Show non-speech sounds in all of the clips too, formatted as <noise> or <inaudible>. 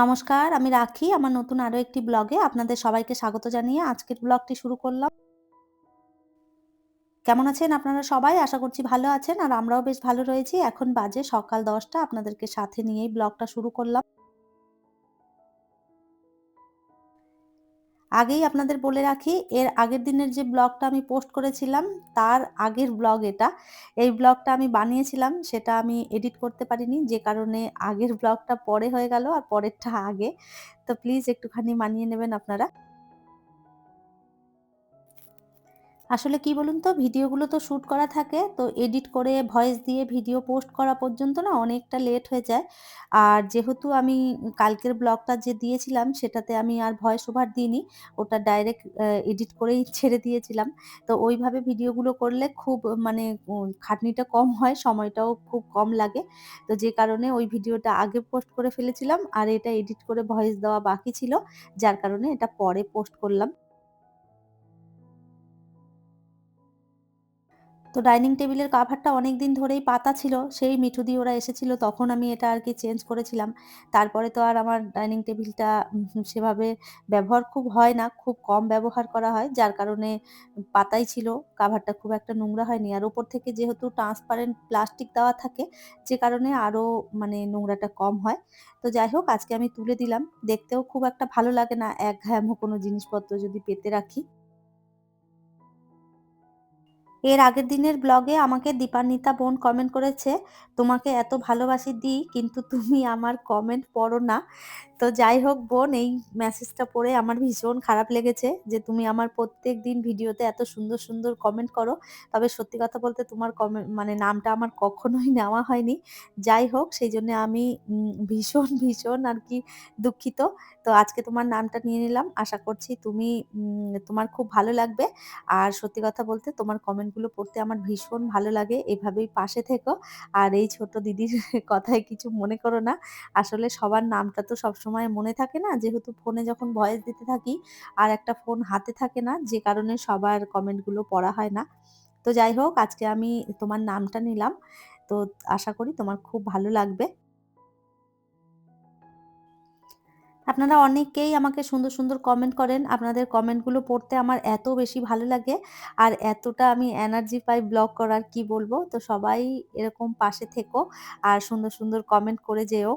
নমস্কার, আমি রাখি। আমার নতুন আরও একটি ব্লগে আপনাদের সবাইকে স্বাগত জানিয়ে আজকের ব্লগটি শুরু করলাম। কেমন আছেন আপনারা সবাই? আশা করছি ভালো আছেন। আর আমরাও বেশ ভালো রয়েছি। এখন বাজে সকাল দশটা। আপনাদেরকে সাথে নিয়েই ব্লগটা শুরু করলাম। আগেই আপনাদের বলে রাখি, এর আগের দিনের যে ব্লগটা আমি পোস্ট করেছিলাম, তার আগের ব্লগ এটা। এই ব্লগটা আমি বানিয়েছিলাম, সেটা আমি এডিট করতে পারিনি, যে কারণে আগের ব্লগটা পরে হয়ে গেল আর পরেরটা আগে। তো প্লিজ একটুখানি মানিয়ে নেবেন আপনারা। আসলে কি বলুন তো, ভিডিওগুলো তো শ্যুট করা থাকে। তো এডিট করে ভয়েস দিয়ে ভিডিও পোস্ট করা পর্যন্ত না অনেকটা লেট হয়ে যায়। আর যেহেতু আমি কালকের ব্লগটা যে দিয়েছিলাম, সেটাতে আমি আর ভয়েস ওভার দিইনি, ওটা ডাইরেক্ট এডিট করেই <laughs> ছেড়ে দিয়েছিলাম। তো ওইভাবে ভিডিওগুলো করলে খুব মানে খাটনিটা কম হয়, সময়টাও খুব কম লাগে। তো যে কারণে ওই ভিডিওটা আগে পোস্ট করে ফেলেছিলাম, আর এটা এডিট করে ভয়েস দেওয়া বাকি ছিল। যার কারণে এটা পরে পোস্ট করলাম। তো ডাইনিং টেবিলের কাভারটা অনেক দিন ধরেই পাতা ছিল, সেই মিঠু দিয়ে ওরা এসেছিল, তখন আমি এটা আর কি চেঞ্জ করেছিলাম। তারপরে তো আর আমার ডাইনিং টেবিলটা সেভাবে ব্যবহার খুব হয় না, খুব কম ব্যবহার করা হয়, যার কারণে পাতাই ছিল, কাভারটা খুব একটা নোংরা হয়নি। আর ওপর থেকে যেহেতু ট্রান্সপারেন্ট প্লাস্টিক দেওয়া থাকে, যে কারণে আরও মানে নোংরাটা কম হয়। তো যাই হোক, আজকে আমি তুলে দিলাম, দেখতেও খুব একটা ভালো লাগে না, এক ঘ্যামো কোনো জিনিসপত্র যদি পেতে রাখি। এর আগের দিনের ব্লগে আমাকে দীপান্বিতা বোন কমেন্ট করেছে, তোমাকে এত ভালোবাসি দিই কিন্তু তুমি আমার কমেন্ট পড়ো না। তো যাই হোক বোন, এই মেসেজটা পড়ে আমার ভীষণ খারাপ লেগেছে যে তুমি আমার প্রত্যেক দিন ভিডিওতে এত সুন্দর সুন্দর কমেন্ট করো। তবে সত্যি কথা বলতে তোমার কমেন্ট মানে নামটা আমার কখনোই নেওয়া হয়নি। যাই হোক, সেই জন্য আমি ভীষণ ভীষণ আর কি দুঃখিত। তো আজকে তোমার নামটা নিয়ে নিলাম। আশা করছি তুমি তোমার খুব ভালো লাগবে। আর সত্যি কথা বলতে তোমার কমেন্টগুলো পড়তে আমার ভীষণ ভালো লাগে। এভাবেই পাশে থেকো। আর এই ছোট দিদির <laughs> কথায় কিছু মনে করো না। আসলে সবার নামটা তো সবসময় মনে থাকে না? যেহেতু ফোনে যখন ভয়েস দিতে থাকি আর একটা ফোন হাতে থাকে না, যে কারণে সবার কমেন্টগুলো পড়া হয় না। তো যাই হোক, আজকে আমি তোমার নামটা নিলাম। তো আশা করি তোমার খুব ভালো লাগবে। আপনারা অনেকেই আমাকে সুন্দর সুন্দর কমেন্ট করেন। আপনাদের কমেন্টগুলো পড়তে আমার এত বেশি ভালো লাগে আর এতটা আমি এনার্জি পাই ব্লগ করার, কি বলব? তো সবাই এরকম পাশে থেকো আর সুন্দর সুন্দর কমেন্ট করে যেও।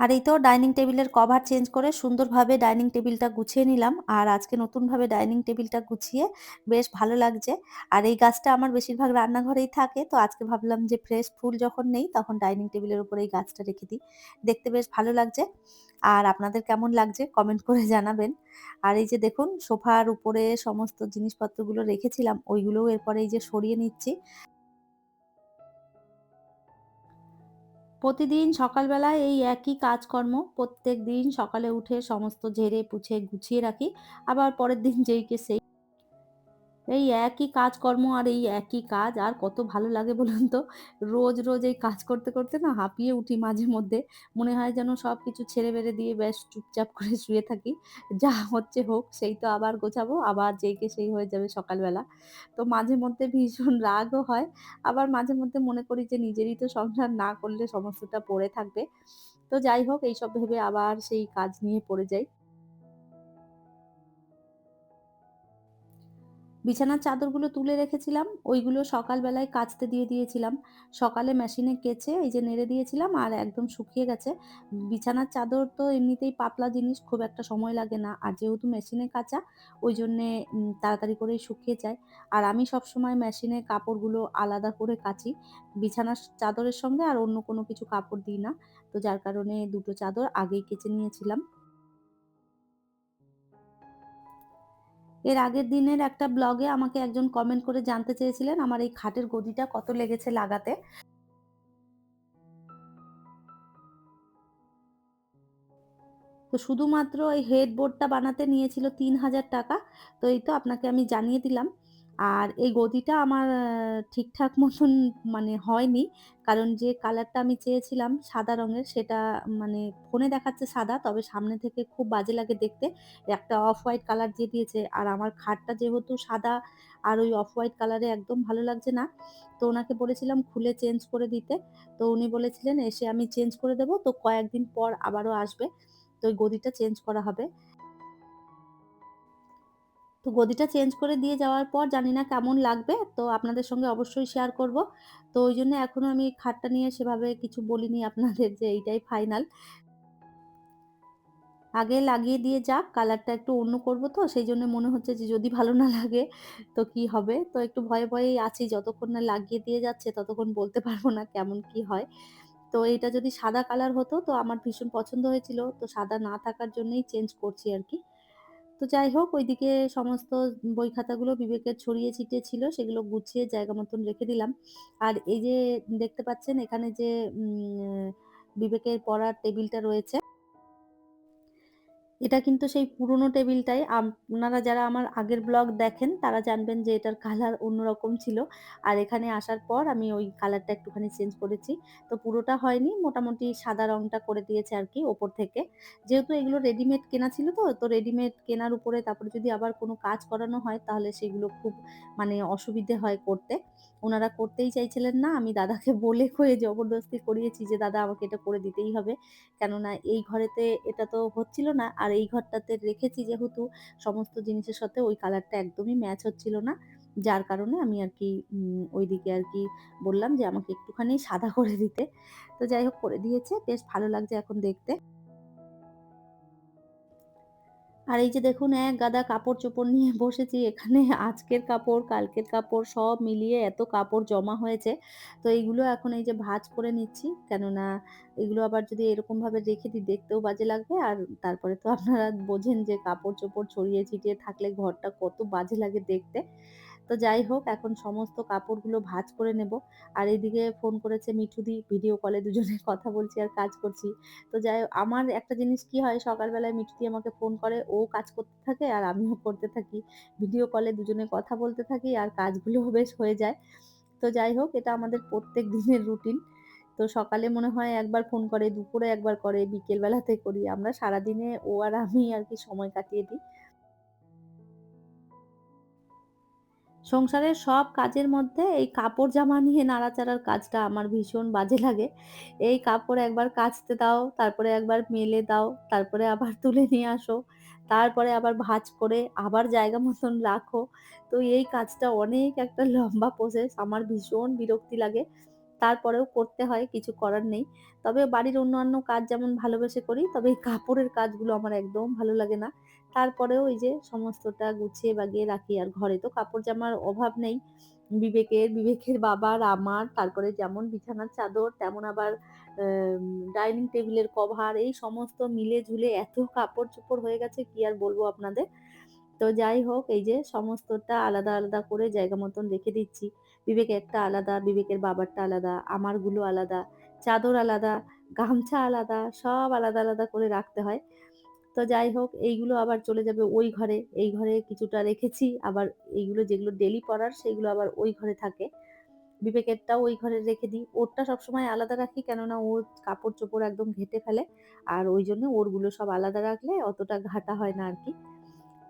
আর এই তো ডাইনিং টেবিলের কভার চেঞ্জ করে সুন্দরভাবে ডাইনিং টেবিলটা গুছিয়ে নিলাম। আর আজকে নতুনভাবে ডাইনিং টেবিলটা গুছিয়ে বেশ ভালো লাগছে। আর এই গাছটা আমার বেশিরভাগ রান্নাঘরেই থাকে, তো আজকে ভাবলাম যে ফ্রেশ ফুল যখন নেই তখন ডাইনিং টেবিলের উপরে এই গাছটা রেখে দিই। দেখতে বেশ ভালো লাগছে। আর আপনাদের কেমন লাগছে কমেন্ট করে জানাবেন। আর এই যে দেখুন, সোফার উপরে সমস্ত জিনিসপত্রগুলো রেখেছিলাম, ওইগুলোও এরপরে এই যে সরিয়ে নিচ্ছি। প্রতিদিন সকালবেলায় এই একই কাজকর্ম প্রত্যেক দিন সকালে উঠে সমস্ত ঝেড়ে পুছে গুছিয়ে রাখি। আবার পরের দিন যেইকে সেই এই একই কাজকর্ম আর এই একই কাজ, আর কত ভালো লাগে বলুন তো? রোজ রোজ এই কাজ করতে করতে না হাঁপিয়ে উঠি মাঝে মধ্যে। মনে হয় যেন সব কিছু ছেড়ে বেড়ে দিয়ে বেশ চুপচাপ করে শুয়ে থাকি। যা হচ্ছে হোক, সেই তো আবার গোছাবো, আবার যেইকে সেই হয়ে যাবে সকালবেলা। তো মাঝে মধ্যে ভীষণ রাগও হয়। আবার মাঝে মধ্যে মনে করি যে নিজেরই তো সংসার না করলে সমস্তটা পড়ে থাকবে। তো যাই হোক, এইসব ভেবে আবার সেই কাজ নিয়ে পড়ে যাই। বিছানার চাদরগুলো তুলে রেখেছিলাম, ওইগুলো সকালবেলায় কাচতে দিয়ে দিয়েছিলাম। সকালে মেশিনে কেচে এই যে নেড়ে দিয়েছিলাম আর একদম শুকিয়ে গেছে। বিছানার চাদর তো এমনিতেই পাতলা জিনিস, খুব একটা সময় লাগে না। আর যেহেতু মেশিনে কাচা, ওই জন্যে তাড়াতাড়ি করেই শুকিয়ে যায়। আর আমি সবসময় মেশিনে কাপড়গুলো আলাদা করে কাচি। বিছানার চাদরের সঙ্গে আর অন্য কোনো কিছু কাপড় দিই না। তো যার কারণে দুটো চাদর আগেই কেচে নিয়েছিলাম। এর আগের দিনের একটা ব্লগে আমাকে একজন কমেন্ট করে জানতে চেয়েছিলেন আমার এই খাটের গদিটা কত লেগেছে লাগাতে। তো শুধুমাত্র এই হেডবোর্ডটা বানাতে নিয়েছিল তিন হাজার টাকা, তো এই তো আপনাকে আমি জানিয়ে দিলাম। আর এই গদিটা আমার ঠিকঠাক মতন মানে হয়নি। কারণ যে কালারটা আমি চেয়েছিলাম সাদা রঙের সেটা মানে ফোনে দেখাচ্ছে সাদা তবে সামনে থেকে খুব বাজে লাগে দেখতে। একটা অফ হোয়াইট কালার দিয়ে দিয়েছে। আর আমার খাটটা যেহেতু সাদা আর ওই অফ হোয়াইট কালারে একদম ভালো লাগছে না। তো ওনাকে বলেছিলাম খুলে চেঞ্জ করে দিতে। তো উনি বলেছিলেন, "এসে আমি চেঞ্জ করে দেব। তো কয়েকদিন পর আবারও আসবে। তো ওই গদিটা চেঞ্জ করা হবে।" তো গদিটা চেঞ্জ করে দিয়ে যাওয়ার পর জানি না কেমন লাগবে। তো আপনাদের সঙ্গে অবশ্যই শেয়ার করব। তো ওই জন্য এখনও আমি খাটটা নিয়ে সেভাবে কিছু বলিনি আপনাদের যে এইটাই ফাইনাল। আগে লাগিয়ে দিয়ে যাক, কালারটা একটু অন্য করব তো সেই জন্য মনে হচ্ছে যে যদি ভালো না লাগে তো কি হবে? তো একটু ভয়ে, ভয়েই আছি যতক্ষণ না লাগিয়ে দিয়ে যাচ্ছে ততক্ষণ বলতে পারব না কেমন কি হয়। তো এটা যদি সাদা কালার হতো তো আমার ভীষণ পছন্দ হয়েছিল। তো সাদা না থাকার জন্যই চেঞ্জ করছি আরকি। তো যাই হোক, ওইদিকে সমস্ত বই খাতাগুলো বিবেকের ছড়িয়ে ছিটিয়ে ছিল, সেগুলো গুছিয়ে জায়গা মতন রেখে দিলাম। আর এই যে দেখতে পাচ্ছেন এখানে যে বিবেকের পড়ার টেবিলটা রয়েছে এটা কিন্তু সেই পুরনো টেবিলটাই। আপনারা যারা আমার আগের ব্লগ দেখেন তারা জানবেন যে এটার কালার অন্যরকম ছিল। আর এখানে আসার পর আমি ওই কালারটা একটুখানি চেঞ্জ করেছি। তো পুরোটা হয়নি মোটামুটি সাদা রংটা করে দিয়েছে আর কি ওপর থেকে। যেহেতু এগুলো রেডিমেড কেনা ছিল তো, তো রেডিমেড কেনার উপরে তারপরে যদি আবার কোনো কাজ করানো হয় তাহলে সেগুলো খুব মানে অসুবিধে হয় করতে। উনারা করতেই চাইছিলেন না। আমি দাদাকে বলে কয়ে জবরদস্তি করিয়েছি যে, "দাদা আমাকে এটা করে দিতেই হবে।" কেননা এই ঘরেতে এটা তো হচ্ছিল না। আর এই ঘরটাতে রেখেছি যেহেতু সমস্ত জিনিসের সাথে ওই কালারটা একদমই ম্যাচ হচ্ছিল না। যার কারণে আমি আরকি উম ওইদিকে আর কি বললাম যে, "আমাকে একটুখানি সাদা করে দিতে।" তো যাই হোক করে দিয়েছে। বেশ ভালো লাগছে এখন দেখতে। আর এই যে দেখুন এক গাদা কাপড়-চোপড় নিয়ে <laughs> বসেছি এখানে আজকের কাপড়, কালকের কাপড় সব মিলিয়ে এত কাপড় জমা হয়েছে। তো এইগুলো এখন এই যে ভাজ করে নিচ্ছি। কেননা এগুলো আবার যদি এরকমভাবে রেখে দিই দেখতেও বাজে লাগবে। আর তারপরে তো আপনারা বোঝেন যে কাপড়-চোপড় ছড়িয়ে ছিটিয়ে থাকলে ঘরটা কত বাজে লাগে দেখতে। তো যাই হোক এখন সমস্ত কাপড়গুলো ভাঁজ করে নেব। আর এদিকে ফোন করেছে মিঠুদি, ভিডিও কলে দুজনে <laughs> কথা বলছি আর কাজ করছি। তো যাই আমার একটা জিনিস কি হয় সকালবেলায় মিঠুদি আমাকে ফোন করে, ও কাজ করতে থাকে আর আমিও করতে থাকি। ভিডিও কলে দুজনে কথা বলতে থাকি আর কাজগুলোও বেশ হয়ে যায়। তো যাই হোক এটা আমাদের প্রত্যেক দিনের রুটিন। তো সকালে মনে হয় একবার ফোন করে, দুপুরে একবার করে, বিকেলবেলাতে করি। আমরা সারাদিনে ও আর আমি আর কি সময় কাটিয়ে দিই। সংসারের সব কাজের মধ্যে এই কাপড় জামা নিয়ে নাড়াচাড়ার কাজটা আমার ভীষণ বাজে লাগে। এই কাপড় একবার কাচতে দাও, তারপরে একবার মেলে দাও, তারপরে আবার তুলে নিয়ে আসো, তারপরে আবার ভাঁজ করে আবার জায়গা মতন রাখো। তো এই কাজটা অনেক একটা লম্বা প্রসেস। আমার ভীষণ বিরক্তি লাগে। তারপরেও করতে হয়, কিছু করার নেই। তবে বাড়ির অন্যান্য কাজ যেমন ভালোবেসে করি, তবে এই কাপড়ের কাজগুলো আমার একদম ভালো লাগে না। তারপরেও ওই যে সমস্তটা গুছিয়ে বাগিয়ে রাখি। আর ঘরে তো কাপড়-জামার অভাব নেই। বিবেকের, বিবেকের বাবার, আমার, তারপরে যেমন বিছানার চাদর, তেমন আবার ডাইনিং টেবিলের কভার এই সমস্ত মিলে ঝুলে এত কাপড়-চোপড় হয়ে গেছে কি আর বলব আপনাদের। তো যাই হোক এই যে সমস্তটা আলাদা, আলাদা করে জায়গা মতন রেখে দিচ্ছি। বিবেক একটা আলাদা, বিবেকের বাবারটা আলাদা, আমারগুলো আলাদা, চাদর আলাদা, গামছা আলাদা, সব আলাদা, আলাদা করে রাখতে হয়। তো যাই হোক, এইগুলো আবার চলে যাবে ওই ঘরে। এই ঘরে কিছুটা রেখেছি। আবার এইগুলো যেগুলো ডেলি পড়ার সেগুলো আবার ওই ঘরে থাকে। বিবেকেরটাও ওই ঘরে রেখে দিই। ওরটা সবসময় আলাদা রাখি, কেননা ওর কাপড়-চোপড় একদম ঘেঁটে ফেলে। আর ওইজন্য ওরগুলো সব আলাদা রাখলে অতটা ঘাটা হয় না আর কি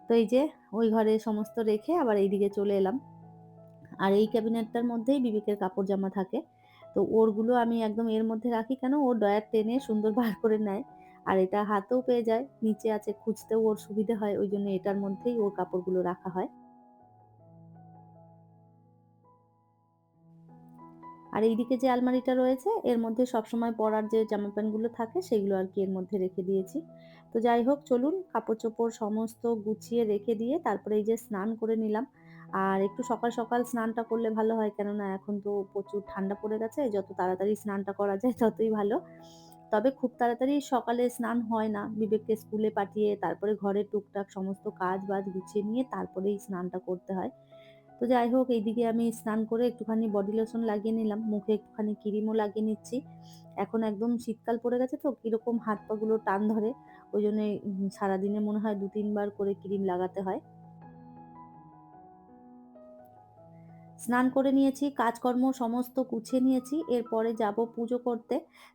তো এই যে, ওই ঘরে সমস্ত রেখে আবার এইদিকে চলে এলাম। আর এই ক্যাবিনেটটার মধ্যেই বিবেকের কাপড় জামা থাকে। তো ওরগুলো আমি একদম এর মধ্যে রাখি, কেন ও ডয়ার টেনে সুন্দর বার করে নেয়। আর এটা হাতেও পেয়ে যায়। নিচে আছে খুঁজতেও ওর সুবিধে হয়। ওই জন্য এটার মধ্যেই ওর কাপড়গুলো রাখা হয়। আর এইদিকে যে আলমারিটা রয়েছে এর মধ্যে সবসময় পরার যে জামা প্যান্টগুলো থাকে সেগুলো আর কি এর মধ্যে রেখে দিয়েছি। তো যাই হোক চলুন কাপড়-চোপড় সমস্ত গুছিয়ে রেখে দিয়ে তারপরে এই যে স্নান করে নিলাম। আর একটু সকাল, সকাল স্নানটা করলে ভালো হয় কেননা এখন তো প্রচুর ঠান্ডা পড়ে গেছে। যত তাড়াতাড়ি স্নানটা করা যায় ততই ভালো। তবে খুব তাড়াতাড়ি সকালে স্নান হয় না। বিবেককে স্কুলে পাঠিয়ে তারপরে ঘরে টুকটাক সমস্ত কাজ-বাজ গুছিয়ে নিয়ে তারপরেই স্নানটা করতে হয়। তো যাই হোক, এইদিকে আমি স্নান করে একটুখানি বডি লোশন লাগিয়ে নিলাম। মুখে একটুখানি ক্রিমও লাগিয়ে নিচ্ছি। এখন একদম শীতকাল পড়ে গেছে তো, কীরকম হাত পাগুলো টান ধরে। ওইজন্যে উম, সারাদিনে মনে হয় দু তিনবার করে ক্রিম লাগাতে হয়। স্নান করে নিয়েছি, কাজকর্ম সমস্ত গুছিয়ে নিয়েছি। এরপরে যাব পুজো করতে।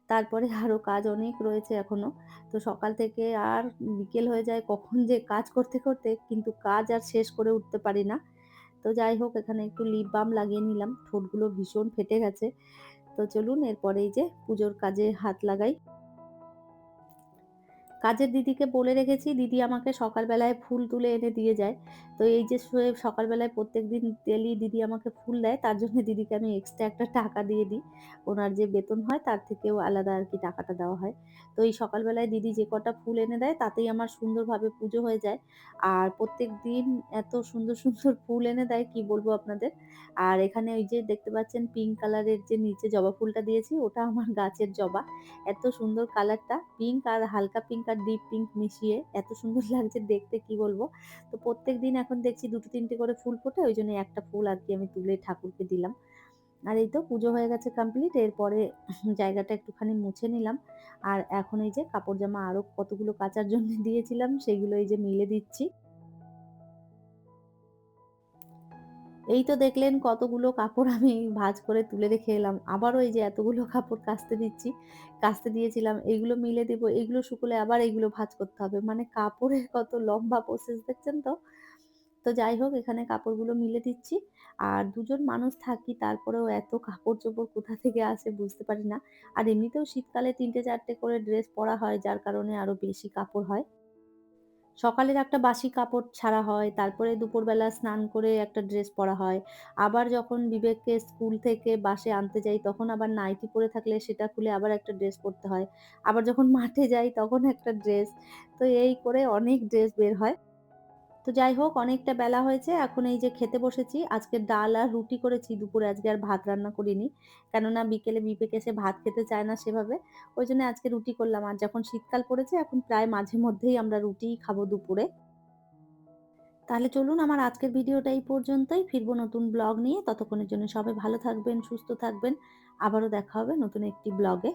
তারপরে <laughs> আরও কাজ অনেক রয়েছে এখনও। তো সকাল থেকে আর বিকেল হয়ে যায় কখন যে কাজ করতে, করতে কিন্তু কাজ আর শেষ করে উঠতে পারি না। তো যাই হোক এখানে একটু লিপ বাম লাগিয়ে নিলাম। ঠোঁটগুলো ভীষণ ফেটে গেছে। তো চলুন এরপরেই যে পুজোর কাজে হাত লাগাই। কাজের দিদিকে বলে রেখেছি, দিদি আমাকে সকালবেলায় ফুল তুলে এনে দিয়ে যায়। তো এই যে সকালবেলায় প্রত্যেকদিন ডেলি দিদি আমাকে ফুল দেয়, তার জন্য দিদিকে আমি এক্সট্রা একটা টাকা দিয়ে দিই। ওনার যে বেতন হয় তার থেকেও আলাদা আর কি টাকাটা দেওয়া হয়। তো এই সকালবেলায় দিদি যে কটা ফুল এনে দেয় তাতেই আমার সুন্দরভাবে পুজো হয়ে যায়। আর প্রত্যেকদিন এত সুন্দর, সুন্দর ফুল এনে দেয় কি বলব আপনাদের। আর এখানে ওই যে দেখতে পাচ্ছেন পিঙ্ক কালারের যে নিচে জবা ফুলটা দিয়েছি ওটা আমার গাছের জবা। এত সুন্দর কালারটা পিঙ্ক আর হালকা পিঙ্ক আর ডিপ পিঙ্ক মিশিয়ে এত সুন্দর <laughs> লাগছে দেখতে, কি বলব। তো প্রত্যেক দিন এখন দেখছি দুটো তিনটে করে ফুল ফোটে, ওই জন্য একটা ফুল আর কি আমি তুলে ঠাকুরকে দিলাম। আর এই তো পুজো হয়ে গেছে কমপ্লিট। এরপরে <laughs> জায়গাটা একটুখানি মুছে নিলাম। আর এখন এই যে কাপড় জামা আরও কতগুলো কাচার জন্য দিয়েছিলাম, সেগুলো এই যে মিলে দিচ্ছি। এই তো দেখলেন কতগুলো কাপড় আমি ভাঁজ করে তুলে রেখে এলাম। আবারও এই যে এতগুলো কাপড় কাচতে দিচ্ছি, কাচতে দিয়েছিলাম। এগুলো মিলে দিব, এগুলো শুকোলে আবার এগুলো ভাজ করতে হবে। মানে কাপড়ের কত লম্বা প্রসেস দেখছেন তো? তো যাই হোক এখানে কাপড়গুলো মিলে দিচ্ছি। আর দুজন মানুষ থাকি তারপরেও এত কাপড়-চোপড় কোথা থেকে আসে বুঝতে পারি না। আর এমনিতেও শীতকালে তিনটে চারটে করে ড্রেস পরা হয় যার কারণে আরও বেশি কাপড় হয়। সকালের একটা বাসি কাপড় ছাড়া হয়, তারপরে দুপুরবেলা স্নান করে একটা ড্রেস পরা হয়। আবার যখন বিবেককে স্কুল থেকে বাসে আনতে যাই তখন আবার নাইটি পরে থাকলে সেটা খুলে আবার একটা ড্রেস পরতে হয়। আবার যখন মাঠে যাই তখন একটা ড্রেস। তো এই করে অনেক ড্রেস বের হয়। তো যাই হোক অনেকটা বেলা হয়েছে। এখন এই যে খেতে বসেছি। আজকে ডাল আর রুটি করেছি দুপুরে আজকে আর ভাত রান্না করিনি। কেননা বিকেলে বিবেক এসে ভাত খেতে চায় না সেভাবে। ওই জন্য আজকে রুটি করলাম। আর যখন শীতকাল পড়েছে এখন প্রায় মাঝে মধ্যেই আমরা রুটিই খাব দুপুরে। তাহলে চলুন আমার আজকের ভিডিওটা এই পর্যন্তই। ফিরবো নতুন ব্লগ নিয়ে। ততক্ষণের জন্য সবাই ভালো থাকবেন, সুস্থ থাকবেন। আবারও দেখা হবে নতুন একটি ব্লগে।